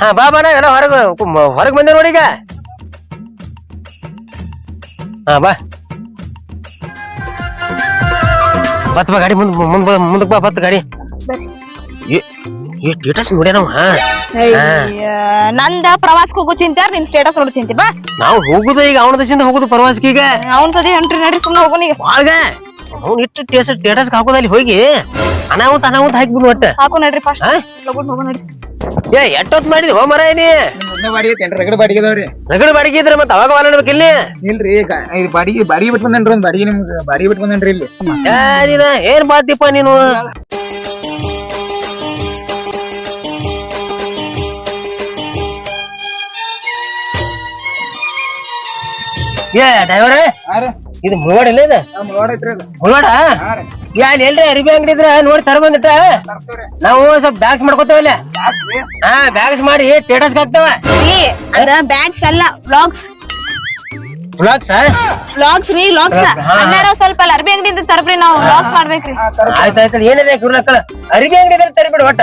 ಹಾ ಬಾ ಬಾ ನಾವೆಲ್ಲ ಹೊರಗ ಹೊರಗ್ ಬಂದೆ ನೋಡಿ ಈಗ. ಹಾ ಬಾ. ಬತ್ ಬಾ ಗಾಡಿ ಮುಂದ್ ಮುಂದ್ ಬಾ ಮುಂದಕ್ ಬಾ ಬತ್ ಗಾಡಿ. ಈ ಸ್ಟೇಟಸ್ ನಂದ ಪ್ರವಾಸಕ್ಕೆ ಹೋಗೋ ಚಿಂತೆ ನಿನ್ ಸ್ಟೇಟಸ್ ನೋಡು ಚಿಂತೆ. ಬಾ. ನಾವು ಹೋಗುದು ಈಗ ಅವನ ದೇಶದಿಂದ ಹೋಗುದು ಪ್ರವಾಸಕ್ಕೆ ಈಗ. ಅವ್ನ ಸದಿ ಹೊಂಟ್ರಿ ನಡ್ರಿ ಸುಮ್ನೆ ಹೋಗೋಣ ಈಗ. ಬಾಳ್ಗ. ಅವ್ನು ಇಟ್ಟು ಟೇಸ್ ಸ್ಟೇಟಸ್ ಹಾಕೋದಲ್ಲಿ ಹೋಗಿ. ಅನಾಹುತ ಅನಾಹುತ ಹಾಕ್ಬಿಡು ಒಟ್ಟ. ಹಾಕು ನಡ್ರಿ ಫಸ್ಟ್ ಹೋಗೋ ನಡ್ರಿ. ಏ ಎಷ್ಟೊತ್ ಮಾಡಿದ್ ಹೋ ಮರ ನೀ. ಬಾಡಿಗೆ ರಗಡ ಬಾಡಿಗೆ ಅದಾವ್ರಿ. ರಗಡ ಬಾಡಿಗೆ ಇದ್ರ ಮತ್ತೆ ಅವಾಗ ವಾಲಡ್ಬೇಕು ಇಲ್ಲಿ. ಇಲ್ರಿ ಇದು ಬಾಡಿಗೆ ಬಾಡಿಗೆ ಬಿಟ್ಟು ಬಂದೇನ್ರಿ ಒಂದ್ ಬಾಡಿಗೆ ನಿಮ್ಗೆ ಬಾಡಿಗೆ ಬಿಟ್ಟು ಬಂದೇನ್ರಿ ಇಲ್ಲಿ. ಏ, ನೀನ ಏನ್ ಬಾತಿಪ್ಪ ನೀನು? ಏ ಡ್ರೈವರ್ ಇದು ಮುಳವಾಡ ಇಲ್ಲ ಇದು? ಐತ್ರಿ ಅದು. ಮುಳವಾಡ? ಹಾ ರೀ. ಯಾ ಎಲ್ರಿ ಅರಿಬಿ ಅಂಗಡಿ ಇದ್ರ? ನೋಡಿ ತರ ಬಂದಿಟ್ಟ ನಾವು ಸ್ವಲ್ಪ ಬ್ಯಾಗ್ಸ್ ಮಾಡ್ಕೋತೇವಲ್ಲ ಹಾ ಬ್ಯಾಗ್ಸ್ ಮಾಡಿ ಸ್ಟೇಟಸ್ ಹಾಕ್ತೇವ. ಅಂದ್ರ ಅದ ಬ್ಯಾಗ್ಸ್ ಅಲ್ಲ ಬ್ಲಾಗ್ಸ್ ಬ್ಲಾಗ್ಸ್ ಬ್ಲಾಗ್ಸ್ ರೀ ಬ್ಲಾಗ್ಸ್ ಹಾ. ಸ್ವಲ್ಪ ಅಲ್ಲ ಅರ್ಬಿ ಅಂಗಡಿಯಿಂದ ತರ್ಬ್ರಿ ನಾವು ವ್ಲಾಗ್ಸ್ ಮಾಡ್ಬೇಕ್ರಿ. ಆಯ್ತಾಯ್ತು ಏನಿದೆ ಕುರ್ಲಕ್ಕಳ ಅರಿಬಿ ಅಂಗಡಿ ಇದ್ರೆ ತರಿಬಿಡು ಒಟ್ಟ.